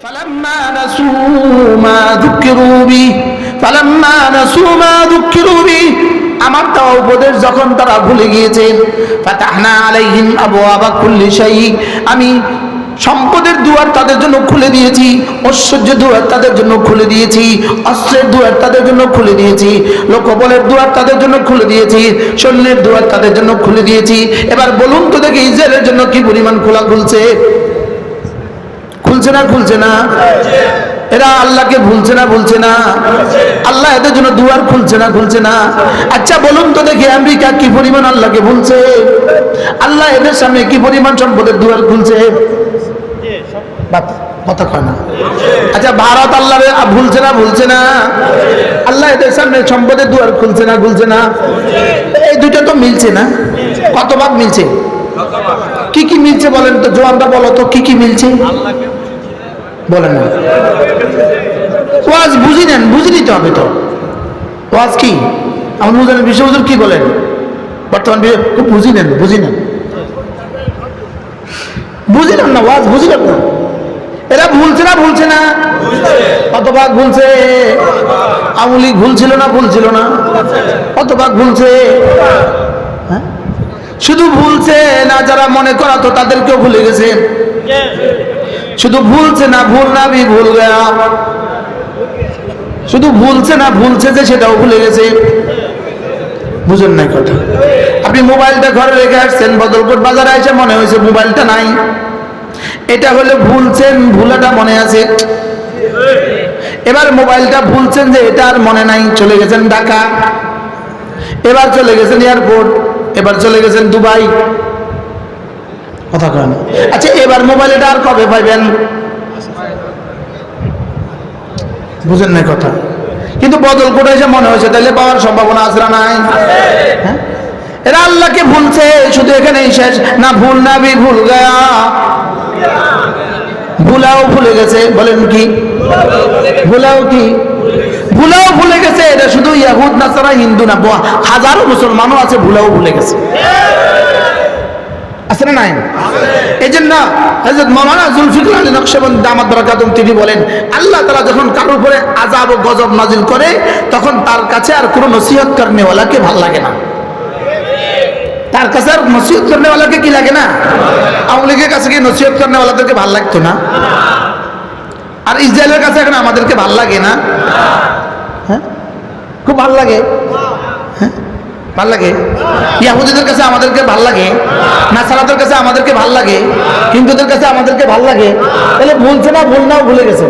فلما نسوا ما ذكروا به فلما نسوا ما ذكروا به আমার দেওয়া উপদেশ যখন তারা ভুলে গিয়েছেন ফাতাহনা আলাইহিম আবওয়াবা কুল্লি শাই আমি সম্পদের দুয়ার তাদের জন্য খুলে দিয়েছি ঐশ্বর্য দুয়ার তাদের জন্য খুলে দিয়েছি অস্ত্রের দুয়ার তাদের জন্য খুলে দিয়েছি লোকবলের দুয়ার তাদের জন্য খুলে দিয়েছি সৈন্যের দুয়ার তাদের জন্য খুলে দিয়েছি এবার বলুন তো দেখি ইসরায়েলের জন্য কি পরিমাণ খোলা খুলছে খুলছে না খুলছে না? এরা আল্লাহকে ভুলছে না ভুলছে না? আল্লাহ এদের জন্য দুয়ার খুলছে না খুলছে না? আচ্ছা বলুন তো দেখি, আমেরিকা কি পরিমাণ আল্লাহকে ভুলছে? আল্লাহ এদের সামনে কি পরিমাণ সম্পদের দুয়ার খুলছে? আচ্ছা ভারত আল্লাহ ভুলছে না ভুলছে না? আল্লাহ এদের সামনে সম্পদের দুয়ার খুলছে না খুলছে না? এই দুইটা তো মিলছে না? কত মিলছে? কি কি মিলছে বলেন তো? জোয়ানটা বলো তো, কি কি মিলছে? বলেন না। ওয়াজ বুঝি নেন, বুঝে নিতে হবে তো। ওয়াজ কি? আমার বুঝেন বিশ্ব কি বলেন? বর্তমান খুব বুঝি নেন বুঝি নেন। বুঝিলাম না, ওয়াজ বুঝিলাম না। এরা ভুলছে না ভুলছে না। কত ভুলছে আমুলি ভুলছিল না ভুলছিল না। কত ভুলছে। হ্যাঁ? শুধু ভুলছে না, যারা মনে করা তো তাদেরকেও ভুলে গেছে শুধু ভুলছে না ভুল না ভি ভুল গয়া। শুধু ভুলছে না ভুলছে যে সেটাও ভুলে গেছে। বুঝেন নাই কথা। আপনি মোবাইলটা ঘরে রেখে আসছেন, বদলকোট বাজারে এসে মনে হয়েছে মোবাইলটা নাই। এটা হলে ভুলছেন, ভুলাটা মনে আছে। এবার মোবাইলটা ভুলছেন যে এটা আর মনে নাই, চলে গেছেন ঢাকা। এবার চলে গেছেন এয়ারপোর্ট এবার চলে গেছেন দুবাই। কথা কয় না। আচ্ছা এবার মোবাইল এটা আর কবে পাইবেন? বুঝেন না কথা। কিন্তু বদল করে এসে মনে হয়েছে তাহলে পাওয়ার সম্ভাবনা না নাই? হ্যাঁ? এরা আল্লাহকে ভুলছে, শুধু এখানেই শেষ। না ভুল না বি ভুল গয়া। ভুলাও ভুলে গেছে, বলেন কি? ভুলাও কি? ভুলাও ভুলে গেছে, এটা শুধু ইয়াহুদ, নাসারা, হিন্দু না হাজারো মুসলমানও আছে, ভুলাও ভুলে গেছে। আছে না নাই? এই জন্য হজরত মৌলানা জুলফিকুর আলী নকশবন্দি দামাত বরাকাতুম তিনি বলেন, আল্লাহ তালা যখন কারোর উপরে আজাব ও গজব নাজিল করে, তখন তার কাছে আর কোনো নসিহত করেওয়ালাকে ভালো লাগে না। তার কাছে আর নসিহত করেওয়ালাকে কি লাগে না? আওয়ামী লীগের কাছে কি নসিহত করেওয়ালাদেরকে ভালো লাগতো না? আর ইসরায়েলের কাছে এখন আমাদেরকে ভালো লাগে না? হ্যাঁ? খুব ভালো লাগে? হ্যাঁ? ভালো লাগে? ইয়াহুদিদের কাছে আমাদেরকে ভালো লাগে? নাসারাদের কাছে আমাদেরকে ভালো লাগে, হিন্দুদের কাছে আমাদেরকে ভালো লাগে, তাহলে ভুলছে না ভুল নাও, ভুলে গেছে।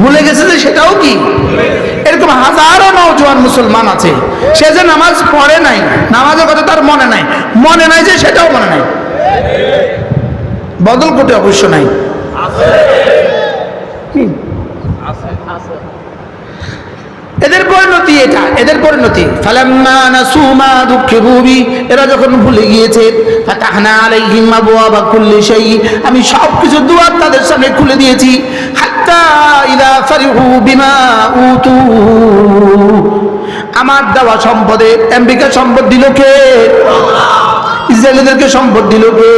ভুলে গেছে যে সেটাও কি? এরকম হাজারো নওজোয়ান মুসলমান আছে, সে যে নামাজ পড়ে নাই, নামাজের কথা তার মনে নাই মনে নাই যে সেটাও মনে নাই। বদল কোটে অবশ্য নাই। কি? এদের পরিণতি এটা, এদের পরিণতি। এরা যখন ভুলে গিয়েছে আমি সব কিছু দুয়ার তাদের সামনে খুলে দিয়েছি। আমার দেওয়া সম্পদে আমেরিকা সম্পদ দিল কে? ইসরায়েলিদেরকে সম্পদ দিল কে?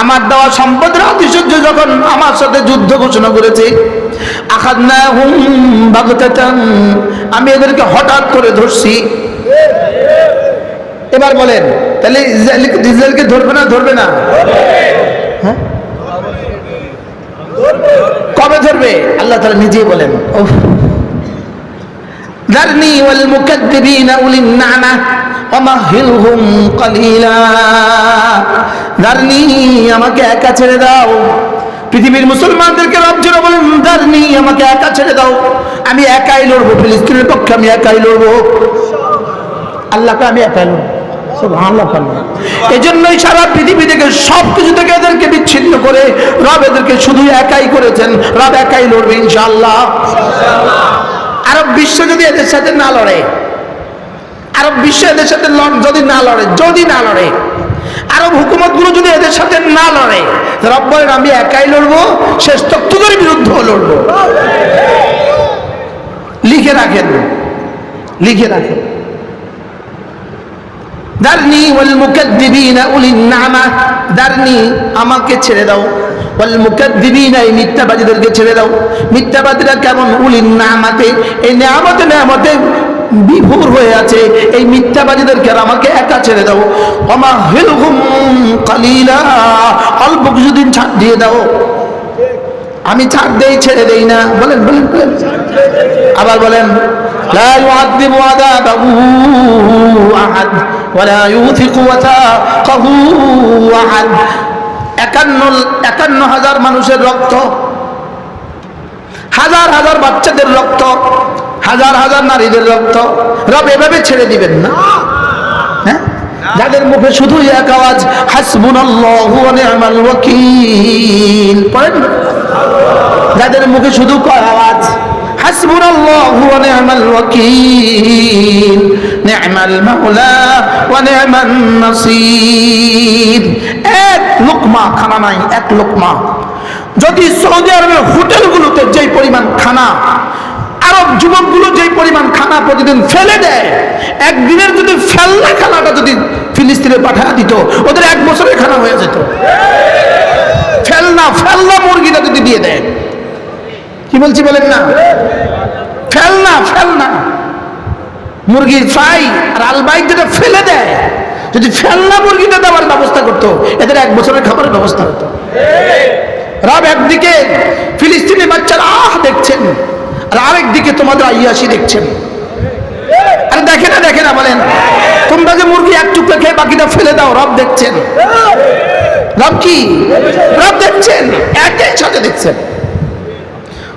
আমার দেওয়া সম্পদের অতিশয্য যখন আমার সাথে যুদ্ধ ঘোষণা করেছে বাগতাতান, আমি এদেরকে হঠাৎ করে ধরছি। এবার বলেন, তাহলে ইসরায়েল ইসরায়েলকে ধরবে না ধরবে না? হ্যাঁ? কবে ধরবে? আল্লাহ তাআলা নিজেই বলেন। উফ। ذرني والمكذبين أولي النعمة ومهلهم قليلا ذرني আমাকে একা ছেড়ে দাও পৃথিবীর মুসলমানদেরকে রবজনা বলেন ذرني আমাকে একা ছেড়ে দাও আমি একাই লড়বো ফিলিস্তিনের পক্ষে আমি একাই লড়বো আল্লাহকে আমি একাই লড়বো সুবহানাল্লাহ এই জন্যই সারা পৃথিবী থেকে সব কিছু থেকে এদেরকে বিচ্ছিন্ন করে রব এদেরকে শুধু একাই করেছেন রব একাই লড়বে ইনশাআল্লাহ আরব বিশ্ব যদি এদের সাথে না লড়ে, আরব বিশ্ব এদের সাথে যদি না লড়ে, যদি না লড়ে, আরব হুকুমত হুকুমতগুলো যদি এদের সাথে না লড়ে, রব বলেন, আমি একাই লড়বো, শেষ তত্ত্বদের বিরুদ্ধেও লড়বো। লিখে রাখেন লিখে রাখেন। দারনি ওয়াল মুকাদ্দিবিনা উলিন নামা, দারনি আমাকে ছেড়ে দাও। ওয়াল মুকাদ্দিবিনা এই মিথ্যাবাদীদেরকে ছেড়ে দাও মিথ্যাবাদীরা কেমন উলিন নামাতে এই নিয়ামতে নিয়ামতে বিভোর হয়ে আছে এই মিথ্যাবাদীদেরকে আর আমাকে একা ছেড়ে দাও অমা হিলহুম কালিলা অল্প কিছুদিন ছাড় দিয়ে দাও আমি ছাড় দেই ছেড়ে দেই না বলেন বলেন বলেন আবার বলেন لا يعذب عذابه أحد ولا يوثق وثاقه أحد একান্ন একান্ন হাজার মানুষের রক্ত। হাজার হাজার বাচ্চাদের রক্ত, হাজার হাজার নারীদের রক্ত। রব এভাবে ছেড়ে দিবেন না। হ্যাঁ? যাদের মুখে শুধু এক আওয়াজ, হাসবুনাল্লাহু পড়েন? যাদের মুখে শুধু কয় আওয়াজ হাসবুনাল্লাহু ওয়া নি'মাল ওয়াকিল। নি'মাল মাওলা ওয়া নি'মান নাসির। এক লোকমা খানা নাই, এক লোকমা। যদি সৌদি আরবের হোটেলগুলোতে যেই পরিমাণ খানা, আরব যুবকগুলো যেই পরিমাণ খানা প্রতিদিন ফেলে দেয়, একদিনের যদি ফেলনা খানাটা যদি ফিলিস্তিনে পাঠায় দিত, ওদের এক বছরের খানা হয়ে যেত। ফেলনা ফেলনা মুরগিটা যদি দিয়ে দেয়। কি বলছি বলেন না? ফেলনা ফেলনা মুরগির ফ্রাই আর আলবাইক যেটা ফেলে দেয়। যদি ফেলনা মুরগিটা দেওয়ার ব্যবস্থা করতো, এদের এক বছরের খাবারের ব্যবস্থা হতো। রব একদিকে ফিলিস্তিনি বাচ্চারা আহ দেখছেন, আর আরেক দিকে তোমাদের আইয়াসি দেখছেন। আরে দেখে না দেখে না বলেন। তোমরা যে মুরগি এক টুকরো খেয়ে বাকিটা ফেলে দাও, রব দেখছেন। রব কি? রব দেখছেন, একই সাথে দেখছেন।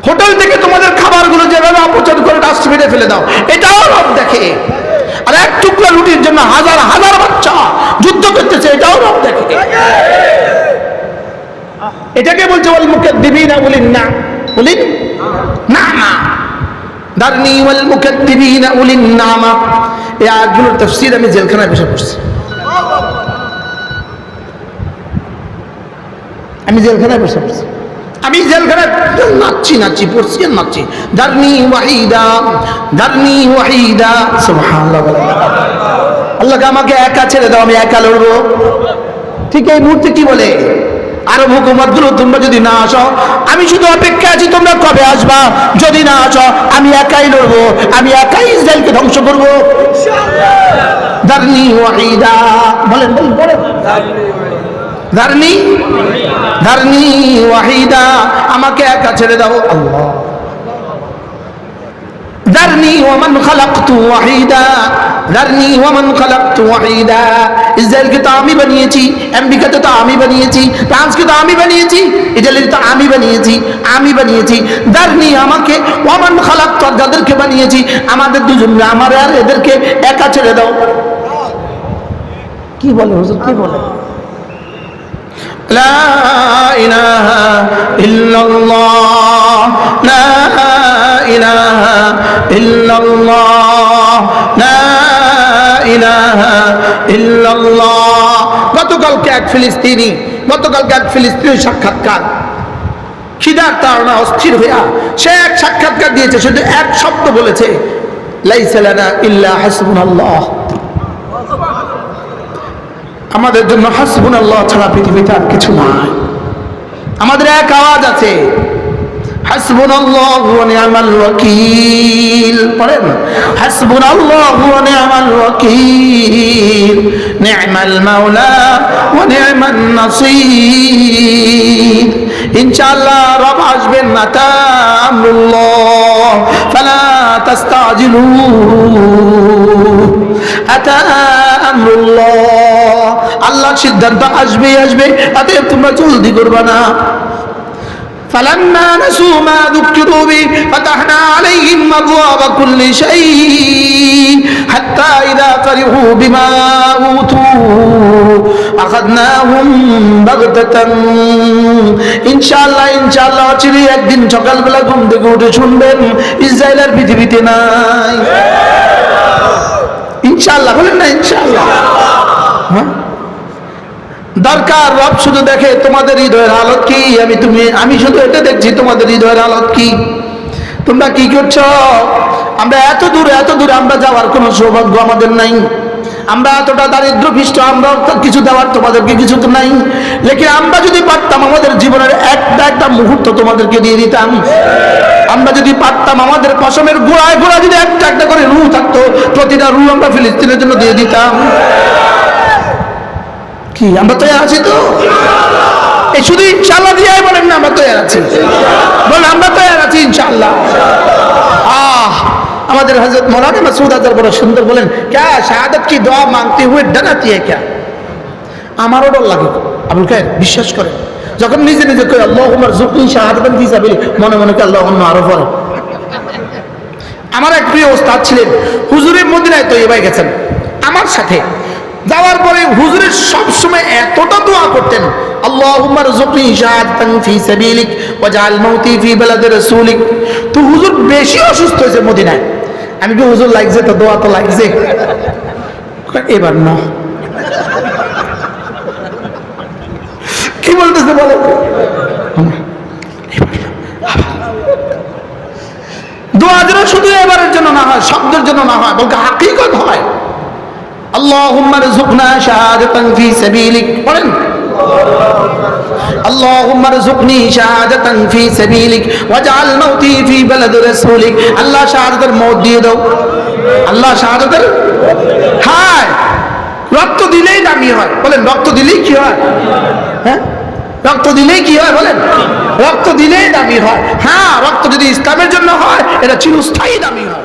হোটেল থেকে তোমাদের খাবারগুলো যেভাবে অপচয় করে ডাস্টবিনে ফেলে দাও, এটাও রব দেখে। আর এক টুকরা রুটির জন্য হাজার হাজার বাচ্চা যুদ্ধ করতেছে, এটাও রব দেখে। এটাকে বলছে ওয়াল মুখে দিবি না বলিন না। বলিন? না না। দারনি ওয়াল মুখে দিবি না বলিন না, মা। এই আয়াতগুলোর তফসির আমি জেলখানায় বসে পড়ছি। আমি জেলখানায় বসে পড়ছি। আমি জেলখানায় নাচছি নাচছি, পড়ছি আর নাচছি। দারনি ওয়াহিদা দারনি ওয়াহিদা। সুবহানাল্লাহ আল্লাহকে আমাকে একা ছেড়ে দাও, আমি একা লড়বো। ঠিক এই মুহূর্তে কি বলে? আরব হুকুমতগুলো তোমরা যদি না আসো, আমি শুধু অপেক্ষা আছি, তোমরা কবে আসবা? যদি না আসো, আমি একাই লড়বো, আমি একাই ইসরায়েলকে ধ্বংস করব। দারনি ওয়াহিদা, বলেন বলেন বলেন। দারনি দারনি ওয়াহিদা আমাকে একা ছেড়ে দাও আল্লাহ ذرني ومن خلقت وحيدا ذرني ومن خلقت وحيدا ইসরায়েলকে তো আমি বানিয়েছি আমেরিকাতে তো আমি বানিয়েছি ফ্রান্সকে তো আমি বানিয়েছি ইটালিতে তো আমি বানিয়েছি আমি বানিয়েছি দারনি আমাকে ওমান খালাক তো যাদেরকে বানিয়েছি আমাদের দুজন আমার আর এদেরকে একা ছেড়ে দাও কি বলে হুজুর কি বলে لا إله إلا الله لا إله إلا الله لا إله إلا الله গতকালকে এক ফিলিস্তিনি গতকালকে এক ফিলিস্তিনি সাক্ষাৎকার খিদার তাড়না অস্থির হইয়া সে এক সাক্ষাৎকার দিয়েছে শুধু এক শব্দ বলেছে লাইসা লানা ইল্লা হাসবুনাল্লাহ আমাদের জন্য হাসবুন আল্লাহ ছাড়া পৃথিবীতে আর কিছু নাই। আমাদের এক আওয়াজ আছে হাসবুন আল্লাহ নিয়ামাল ওয়াকিল। পড়েন হাসবুন আল্লাহ নিয়ামাল ওয়াকিল। নিয়ামাল মাওলা ওয়া নিয়ামান নাসির। ইনশাআল্লাহ রব আসবেন মাতা আমরুল্লাহ ফালা তাস্তাজিলু আতা আমরুল্লাহ। সিদ্ধান্ত আসবে আসবে অতএব তোমরা জলদি করবা না فلما نسوا ما ذكروا به فتحنا عليهم أبواب كل شيء حتى إذا فرحوا بما أوتوا أخذناهم بغتة إن شاء الله إن شاء الله চিরি একদিন সকালবেলা ঘুম থেকে উঠে শুনবেন ইসরায়েলের পৃথিবীতে নাই ইনশাআল্লাহ বলেন না ইনশাআল্লাহ হ্যাঁ দরকার, রব শুধু দেখে তোমাদের হৃদয়ের হালত কি? আমি তুমি, আমি শুধু এটা দেখছি, তোমাদের হৃদয়ের হালত কি? তোমরা কি করছ? আমরা এত দূরে এত দূরে আমরা যাওয়ার কোনো সৌভাগ্য আমাদের নাই। আমরা এতটা দারিদ্র পৃষ্ঠ আমরা কিছু দেওয়ার তোমাদেরকে কিছু তো নাই। লেকিন আমরা যদি পারতাম আমাদের জীবনের একটা একটা মুহূর্ত তোমাদেরকে দিয়ে দিতাম। আমরা যদি পারতাম আমাদের পশমের গোড়ায় গোড়া যদি একটা একটা করে রু থাকতো, প্রতিটা রু আমরা ফিলিস্তিনের জন্য দিয়ে দিতাম। কি? আমরা তৈরি আছি তো? এই শুধু ইনশাল্লাহ দিয়ে বলেন না, আমরা তৈরি আছি। বলেন, আমরা তৈরি আছি ইনশাল্লাহ আহ, আমাদের হজরত মৌলানা মাসুদ আজহার বড় সুন্দর বলেন, ক্যা শাহাদত কি দোয়া মাংতে হুয়ে হ্যাঁ ক্যা? আমারও ডর লাগে। আবুল খায়ের, বিশ্বাস করে যখন নিজে নিজে কই আল্লাহ উমর জুকি শাহাদাতান ফি সাবিলি মনে মনে আল্লাহ অন্য আরও পড়ো আমার এক প্রিয় ওস্তাদ ছিলেন, হুজুরের মদিনায় তৈরি গেছেন। আমার সাথে যাওয়ার পরে হুজুরের সব সময় এতটা দোয়া করতেন, আল্লাহুম্মা রযুকনি শাহাদাতান ফি সাবিলিক ওয়াজআল মাউতি ফি বালাদি রাসূলিক। তো হুজুর বেশি অসুস্থ হয়েছে মদিনায়। আমি কি হুজুর লাগছে তো, দোয়া তো লাগছে। এবার না কি বলতেছে বলো দোয়া যেন শুধু এবারের জন্য না হয়, শব্দের জন্য না হয় বলতে হাকিকত হয়। اللهم ارزقنا شهادة في سبيلك বলেন اللهم ارزقني شهادة في سبيلك واجعل موتي في بلد رسولك আল্লাহ শাহাদাতের মত দিয়ে দাও আল্লাহ শাহাদাতের হায় রক্ত দিলেই দামি হয় বলেন রক্ত দিলেই কি হয় হ্যাঁ রক্ত দিলেই কি হয় বলেন রক্ত দিলেই দামি হয় হ্যাঁ রক্ত যদি ইসলামের জন্য হয় এটা চিরস্থায়ী দামি হয়